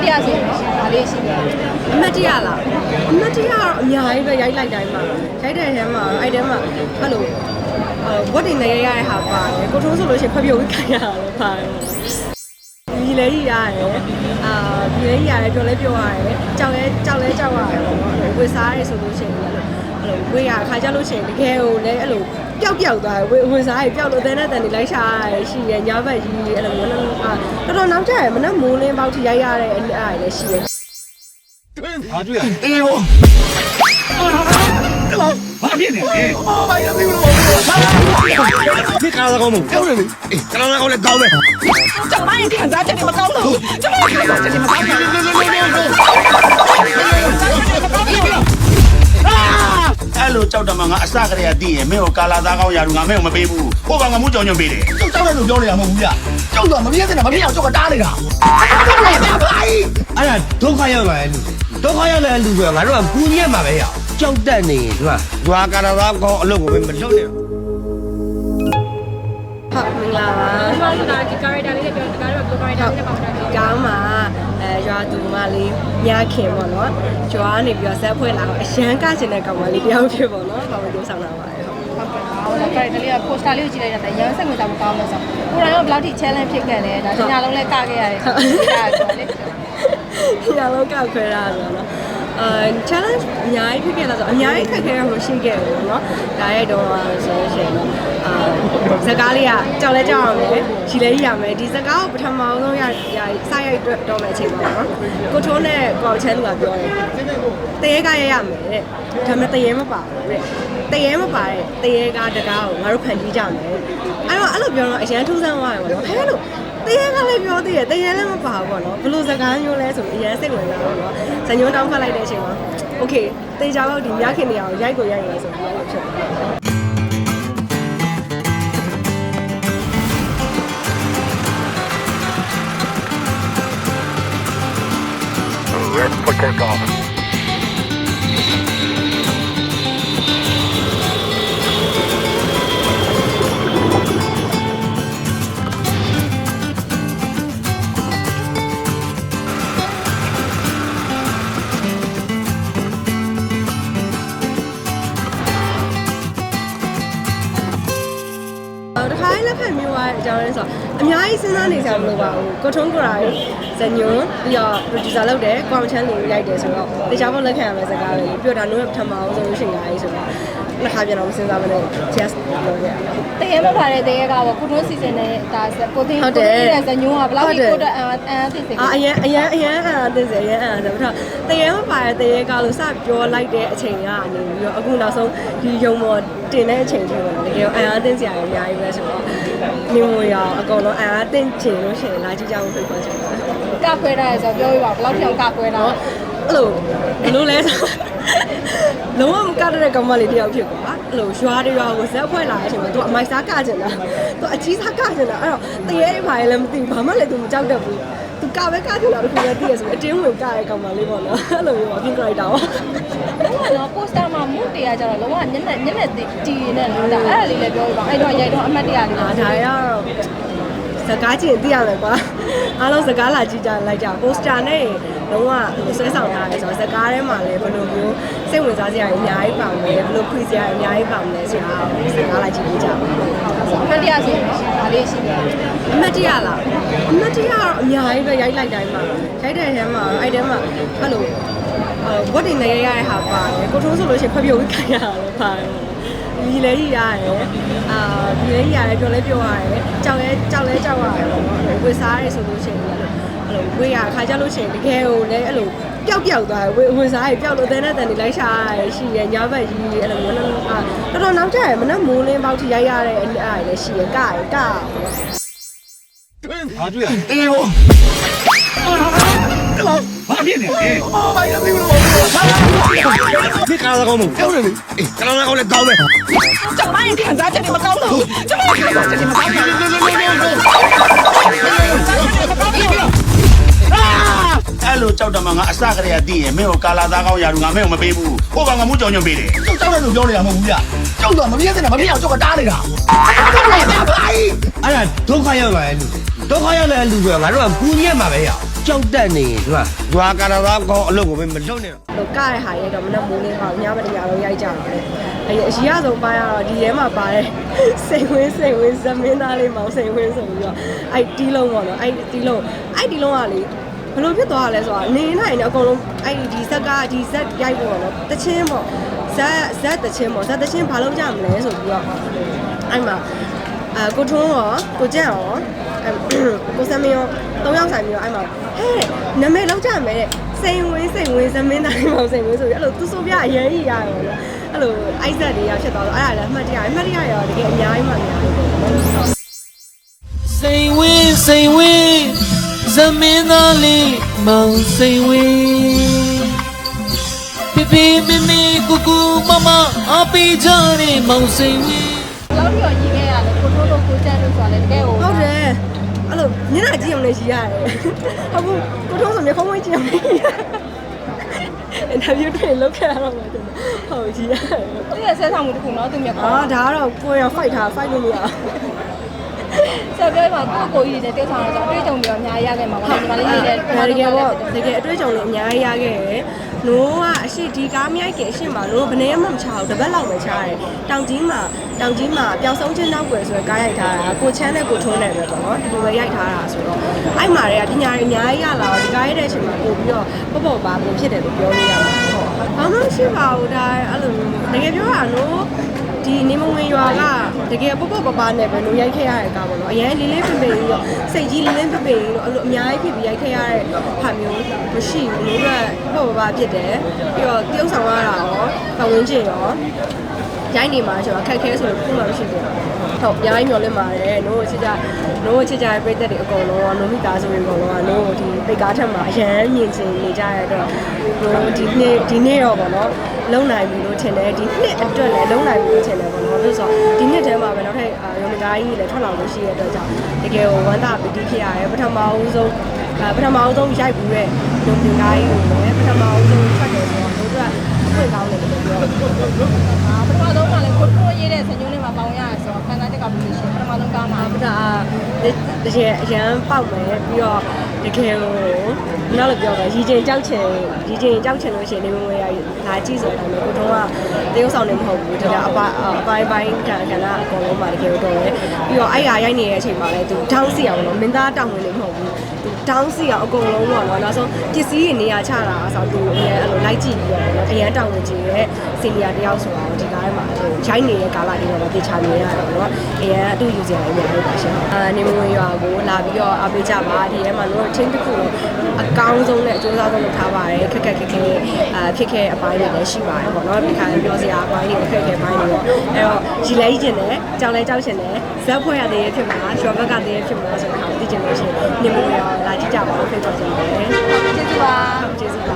တ်တရဆိုရင်တော့ဒါလေးရှိတယ်အမတ်တရလားအမတ်တရကတော့အများကြီးပဲရိုက်လိုက်တိုင်းမှာရိုက်တဲ့ထဲမှာအဲ့ထဲမှာအဲ့လိုအဲဝတ်တင်နေရရတဲ့ဟာပါတယ်ကိုထုံးဆိုလို့ရှိရင်ဖျော်ပြီးခိုင်းရတာလည်းပါတယ် ဒီလေကြီးရတယ်အာဒီလေကြီးရတယ်ပြောလဲပြောရတယ်ကြောက်လဲကြောက်လဲကြောက်ရတယ်ပေါ့နော်ဝေစားရဲဆိုလို့ရှိရင်လည်းအဲ့လိုဝေရခါကြလို့ရှိရင်တကယ်ကိုလည်းအဲ့လိုပျောက်ပျောက်သွားဝေဝေစားရဲပျောက်လို့အသေးနဲ့တန်နေလိုက်ရှာရရှိရညဘက်ကြီးအဲ့လိုမျိုးလည်းအာတော်တော်နောက်ကျရမနက်မိုးလင်းပေါက်ထိရိုက်ရတဲ့အဲ့ဒါလည်းရှိရဘာတွေ့ရလဲအေးဘော ဘာဖြစ်နေလဲဘာရမလို့ဒီကာလာကောင်းမပြောနေလေအေးကာလာကောင်းလည်းတောင်းမယ်ကျမရဲ့ခံစားချက်တွေမကောင်းတော့ဘူးကျမရဲ့ခံစားချက်တွေမကောင်းတော့ဘူးအဲ့လိုကြောက်တယ်မငါအစကတည်းကတည်ရင်မင်းကိုကာလာသားကောင်းရာလူငါမင်းကိုမပေးဘူးဟိုကငါမှုကြောင်ညွန့်ပေးတယ်ကြောက်ကြောက်တယ်လို့ပြောနေတာမဟုတ်ဘူးဗျကြောက်တော့မပြည့်စင်တာမပြည့်အောင်ကြောက်ကတားနေတာအဲ့ဒါဒုက္ခရောက်လာတဲ့လူ ဒုက္ခရောက်လာတဲ့လူဆိုတော့ငါတို့ကကူညီရမှာပဲရကြောက်တတ်နေရင်သူကဒွာကာလာသားကောင်းအလုပ်ကိုပဲမလုပ်နဲ့ဟုတ်မင်္ဂလာပါကျမတို့ကဒီ character လေးနဲ့ပြောဒီကတော့ character လေးနဲ့ပေါင်းတာကောင်းပါအဲရွာသူမလေးညခင်ပေါ့နော်ရွာကနေပြီးတော့ဆက်ဖွဲ့လာတော့အရန်ကချင်တဲ့ကောင်မလေးတယောက်ဖြစ်ပေါ့နော်ဘာလို့ပြောဆောင်လာပါလဲဟုတ်ဟုတ်ကဲ့ character လေးက poster လေးကိုကြည့်လိုက်တာရမ်းစိတ်ဝင်စားဖို့ကောင်းလို့ဆိုကိုယ်တိုင်ကဘယ်လောက်ထိ challenge ဖြစ်ခဲ့လဲဒါညလုံးလဲကခဲ့ရတယ်ဆိုတော့လေ ညလုံးကောက်ခွဲတာဆိုတော့နော်အဲ challenge အများကြီးဖြစ်ခဲ့လာဆိုအများကြီးခက်ခဲရမရှိခဲ့ဘူးပေါ့နော်ဒါရဲ့တော့ဆိုလို့ရှိရင်တော့အာဇကားလေးကကြောက်လဲကြောက်အောင်လေရှီလဲရမယ်ဒီဇကားကိုပထမဆုံးရရစရိုက်တော့မယ်အချိန်ပါနော်ကိုထိုးနဲ့ကောက်ချဲလူကပြောတယ်တရေကရရမယ်တဲ့ဒါပေမဲ့တရေမပါဘူးတဲ့တရေမပါတဲ့တရေကတကားကိုငါတို့ဖန်တီးကြမယ်အဲ့တော့အဲ့လိုပြောတော့အရန်ထူးဆန်းသွားတယ်ပေါ့နော်ဟဲလို့ တရေကလည်းပြောသေးတယ်တရေလည်းမပါဘူးပေါ့နော်ဘလို့စကားမျိုးလဲဆိုပြီးအရန်စိတ်ဝင်စားတော့နော်ဇညွန်းတောင်းဖတ်လိုက်တဲ့အချိန်မှာโอเคတေချာတော့ဒီမြခင်နေအောင်ရိုက်ကိုရိုက်ရယ်ဆိုပြီးအဲ့လိုဖြစ်တယ် အော်တခါ လေးလက်ခံမျိုးသွားတဲ့အကြောင်းလဲဆိုတော့အများကြီးစဉ်းစားနေကြမလို့ပါဘူးကိုထုံးကိုရာကြီးဇညွန်းပြီးတော့ producer လုပ်တယ်ကွန်ချန်လေးရိုက်တယ်ဆိုတော့တခြားဘောလက်ခံရမယ့်စကားပဲပြီးတော့ဒါနိုးပထမအောင်ဆိုလို့ရှိရင်ကြီးဆိုတော့ နှစ်ခါပြန်တော့မစဉ်းစားဘဲနဲ့ just လုပ်ရအောင်တရေမပါတဲ့တရေကပေါ့ကိုတွန်းစီစဉ်တဲ့ဒါကိုတင်ကိုတင်ရဲ့ဇညုံးကဘယ်လောက်ထိကိုတက်အန်အန်သိစေအာအရန်အရန်အရန်အာတင်စေအရန်အာဆိုတော့တရေမပါတဲ့တရေကလို့စပြောလိုက်တဲ့အချိန်ကနေပြီးတော့အခုနောက်ဆုံးဒီယုံမော်တင်တဲ့အချိန်ထိပေါ့တကယ်အန်အားတင်စရာအများကြီးပဲဆိုတော့နေမရအကုန်လုံးအန်အားတင်ချင်လို့ရှိရင်လာကြည့်ကြအောင်ဖိတ်ခေါ်ချင်ပါတယ်ကခွဲတာဆိုတော့ပြောပြပါဘယ်လောက်ထိအောင်ကခွဲတာနော်အဲ့လိုဘယ်လိုလဲဆို လုံးဝမကတဲ့ကောင်မလေးတယောက်ဖြစ်ကွာအဲ့လိုရွာတွေရွာကိုဇက်ဖွဲ့လာတဲ့အချိန်မှာ तू အမိုက်စားကကျင်တာ तू အကြီးစားကကျင်တာအဲ့တော့တရေတွေဘာလဲလည်းမသိဘူးဘာမှလည်း तू မကြောက်တတ်ဘူး तू ကပဲကကျင်တာတခုလည်းသိရဆိုအတင်းဝင်ကတဲ့ကောင်မလေးပေါ့နော်အဲ့လိုမျိုးပါပြင်ကြလိုက်တာပါ လုံးဝတော့ poster မှာမုတ်တရားကြတော့လုံးဝညနေညနေတီးနေလို့ဒါအဲ့ဒါလေးလည်းပြောပြပါအဲ့တော့ရိုက်တော့အမှတ်တရလေး အာဒါရတော့ စကားချင်းသိရမယ်ကွာအားလုံးစကားလာကြည့်ကြလိုက်ကြပိုစတာနဲ့လုံးဝဆွဲဆောင်ထားရဲဆိုတော့စကားထဲမှာလည်းဘယ်လိုမျိုးစိတ်ဝင်စားစရာအများကြီးပါမယ်ဘယ်လိုခွေစရာအများကြီးပါမယ်ဆိုတာစကားလာကြည့်ကြပါအမှတ်တရဆိုရင်တော့ဒါလေးရှိတယ်အမတ်တရလားအမတ်တရကတော့အများကြီးပဲရိုက်လိုက်တိုင်းမှာရိုက်တဲ့ထဲမှာအဲ့ထဲမှာအဲ့လိုအဲဝတ်တင်နေရရတဲ့ဟာပါတယ်ကိုထုံးဆိုလို့ရှိရင်ဖျော်ပြီးခိုင်းရတာလည်းပါတယ် ဒီလေကြီးရတယ်အာဒီလေကြီးရတယ်ပြောလဲပြောရတယ်ကြောက်လဲကြောက်လဲကြောက်ရတယ်ပေါ့နော်ဝေစားရဲဆိုလို့ရှိရင်လည်းအဲ့လိုဝေးရခါကြလို့ရှိရင်တကယ်ကိုလည်းအဲ့လိုပျောက်ပျောက်သွားဝေဝေစားရပျောက်လို့တဲ့နဲ့တန်နေလိုက်ရှာရရှိရညဘက်ကြီးအဲ့လိုမျိုးလည်းအာတော်တော်နောက်ကျရမနက်မိုးလင်းပေါက်ထိရိုက်ရတဲ့အဲ့ဒါလည်းရှိရကရကဘာတွေ့ရလဲအေးဘော ဘာဖြစ်နေလဲဘာရမလို့ဒီကာလာကောင်းမပြောနေလေအေးကာလာကောင်းလည်းတောင်းမယ်ကျမရဲ့ခံစားချက်တွေမကောင်းတော့ဘူးကျမရဲ့ခံစားချက်တွေမကောင်းတော့ဘူးအဲ့လိုကြောက်တယ်မငါအစကတည်းကတည်ရင်မင်းကိုကာလာသားကောင်းရာလူငါမင်းကိုမပေးဘူးဟိုကငါမှုကြောင်ညွန့်ပေးတယ်ကြောက်ကြောက်တယ်လို့ပြောနေတာမဟုတ်ဘူးဗျကြောက်တော့မပြည့်စင်တာမပြည့်အောင်ကြောက်ကတားနေတာအဲ့ဒါဒုက္ခရောက်လာတဲ့လူဒုက္ခရောက်လာတဲ့လူဆိုတော့ငါတို့ကကူညီရမှာပဲရ ကြောက်တတ်နေဒီမှာရွာကာရသားကောင်းအလုပ်ကိုပဲမလုပ်နဲ့တော့ဟိုကတဲ့ဟာရဲ့တော့မနက်မိုးလင်းပါညမတရားလုံးရိုက်ကြတာလေအဲအရှိရဆုံးပိုင်းကတော့ဒီထဲမှာပါတယ်စိတ်ဝင်းစိတ်ဝင်းဇမင်းသားလေးမောင်စိတ်ဝင်းဆိုပြီးတော့အဲ့တီးလုံးပေါ့နော်အဲ့တီးလုံးအဲ့တီးလုံးကလေဘလို့ဖြစ်သွားရလဲဆိုတော့နေနိုင်တယ်အကုန်လုံးအဲ့ဒီဇက်ကဒီဇက်ရိုက်ပေါ့နော်တချင်းပေါ့ဇက်ဇက်တချင်းပေါ့ဇက်တချင်းဘာလုပ်ကြမလဲဆိုပြီးတော့အဲ့မှာအာကိုထုံးရောကိုကြက်ရောအဲ့ ကိုစမင်းရောသုံးယောက်ဆိုင်ပြီးတော့အဲ့မှာဟဲ့နာမည်လောက်ကြမယ်တဲ့စိန်ဝင်းစိန်ဝင်းဇမင်းတိုင်းမောင်စိန်ဝင်းဆိုပြီးအဲ့လိုသူဆိုပြအရင်ကြီးရတယ်ပေါ့နော်အဲ့လိုအိုက်ဇက်တွေရဖြစ်သွားတော့အဲ့ဒါလည်းအမှတ်တရအမှတ်တရရောတကယ်အများကြီးမှအများကြီးပေါ့နော်စိန်ဝင်းစိန်ဝင်းဇမင်းသားလေးမောင်စိန်ဝင်းပြပြမမေကူကူမမအပီချာနေမောင်စိန်ဝင်းဘယ်လောက်ထိတော့ရည်ခဲ့ရလဲကိုထိုးလို့ကိုကျန်းလို့ဆိုတာလေတကယ်ကို ဟုတ်တယ် အဲ့လိုညနာကြည့်အောင်လည်းရည်ရတယ်ဟုတ်ဘူးကိုထုံးဆိုမျက်ခုံးမကြည့်အောင်လည်းရရတယ်အင်တာဗျူးတွေလုပ်ခဲ့ရတော့မှကျွန်တော်ဟုတ်ကြည့်ရတယ်သူရဲ့ဆဲဆောင်မှုတစ်ခုနော်သူမြက်ကောအာဒါကတော့ကိုရ fight ထား fight လို့မရဘူး ဆက်ပြောမှာကိုကိုကြီးတဲ့တေးဆောင်တော့အတွေ့အကြုံပြီးတော့အများကြီးရခဲ့မှာပါညီမလေးနေတဲ့ဒါတကယ်ပေါ့တကယ်အတွေ့အကြုံတွေအများကြီးရခဲ့ရယ်နိုးကအရှိဒီကားမြိုက်ကအရှိမှာနိုးဘယ်နဲ့မှမချဘူးတပတ်လောက်ပဲချရတယ်တောင်ကြီးမှာတောင်ကြီးမှာပျောက်ဆုံးချင်းနောက်ွယ်ဆိုရယ်ကားရိုက်ထားတာကိုချမ်းနဲ့ကိုထုံးနဲ့ပဲပေါ့နော်ဒီလိုပဲရိုက်ထားတာဆိုတော့အဲ့မှာတွေကပညာတွေအများကြီးရလာတော့ဒီကားရိုက်တဲ့အချိန်မှာပို့ပြီးတော့ပေါ့ပေါ့ပါပို့ဖြစ်တယ်လို့ပြောလို့ရမှာဟုတ်ဘာမှမရှိပါဘူးဒါအဲ့လိုတကယ်ပြောတာနိုး ဒီနေမဝင်ရွာကတကယ်ပေါ့ပေါ့ပပနဲ့ပဲလို့ရိုက်ခဲ့ရတဲ့ကားပေါ့နော်အရင်လေးလေးပင်ပင်ကြီးတော့စိတ်ကြီးလေးလေးပင်ပင်ကြီးတော့အဲ့လိုအများကြီးဖြစ်ပြီးရိုက်ခဲ့ရတဲ့ဟာမျိုးမရှိဘူးလို့ကပေါ့ပပဖြစ်တယ်ပြီးတော့တရုပ်ဆောင်ရတာရောပတ်ဝန်းကျင်ရော ရိုက်နေမှာဆိုတော့အခက်ခဲဆိုလို့ခုမှမရှိဘူးဟုတ်အများကြီးမျောလင့်ပါတယ်နို့ချစ်ကြနို့ချစ်ကြရဲ့ပြည်သက်တွေအကုန်လုံးကနို့မိသားစုတွေအကုန်လုံးကနို့ဒီပိတ်ကားထက်မှာအရန်မြင်ချင်နေကြရတော့နို့ဒီနေ့ဒီနေ့တော့ဗောနော်လုံနိုင်ပြီလို့ထင်တယ်ဒီနှစ်အတွက်လည်းလုံနိုင်ပြီလို့ထင်တယ်ဗောနော်လို့ဆိုတော့ဒီနှစ်ထဲမှာပဲနောက်ထပ်ရုံမသားကြီးလည်းထွက်လာလို့ရှိရတဲ့အတွက်ကြောင့်တကယ်ကိုဝမ်းသာပီတိဖြစ်ရတယ်ပထမဦးဆုံးအဲပထမဦးဆုံးရိုက်ဘူးတဲ့ရုံမသားကြီးကိုလည်းပထမဦးဆုံးထွက်တယ်ဆိုတော့တို့ကဖွင့်ကောင်းတယ်လို့ပြောတယ် အာပထမဆုံးကလည်းကိုထိုးရေးတဲ့ဆင်ညွှန်းလေးမှာပေါင်းရတယ်ဆိုတော့ခန်းစားချက်ကဘယ်လိုရှိပထမဆုံးကားမှာ ပဒါ တကယ်အရန်ပေါက်မယ်ပြီးတော့တကယ်ကိုနောက်လို့ပြောမယ်ရီချင်းကြောက်ချင်ရီချင်းကြောက်ချင်လို့ရှိရင်နေမွေးရလာကြည့်ဆိုတော့ကိုတုံးကတရုပ်ဆောင်နေမဟုတ်ဘူးတကယ်အပိုင်းအပိုင်းပိုင်းကံကဏ္ဍအကုန်လုံးမှာတကယ်တော့တယ်ပြီးတော့အဲ့ဟာရိုက်နေတဲ့အချိန်မှာလည်းသူထောင်းစီအောင်လို့မင်းသားတောင်းဝင်နေမဟုတ်ဘူး သူထောင်းစီအောင်အကုန်လုံးပေါ့နော်နောက်ဆုံးပစ္စည်းတွေနေရာချတာဆိုတော့သူအရင်အဲ့လိုလိုက်ကြည့်ပြီးတော့အရန်တောင်းဝင်ကြည့်ရဲ့စီနီယာတယောက်ဆိုတော့ဒီကားထဲမှာဟိုရိုက်နေတဲ့ကာလတွေတော့တေချာမြင်ရတယ်ပေါ့နော်အရန်အတူယူစရာအများကြီးပါရှင်အာနေမဝင်ရွာကိုလာပြီးတော့အားပေးကြပါဒီထဲမှာတို့ချင်းတစ်ခုလုံးအကောင်းဆုံးနဲ့အကျိုးစားဆုံးလုပ်ထားပါတယ်ခက်ခက်ခက်ခဲအာဖြစ်ခဲ့အပိုင်းတွေလည်းရှိပါတယ်ပေါ့နော်ဒီခါပြောစရာအပိုင်းတွေခက်ခဲပိုင်းတွေပေါ့အဲ့တော့ရီလဲကြီးကျင်တယ်ကြောင်လဲကြောက်ချင်တယ်ဇက်ဖွဲ့ရသေးရဲ့ဖြစ်မှာရှော့ဘက်ကသေးရဲ့ဖြစ်မှာဆိုတော့သိချင်လို့ရှိရင်နေမဝင်ရွာလာကြည့်ကြပါဦးဖိတ်ခေါ်ချင်ပါတယ်ကျေးဇူးပါကျေးဇူး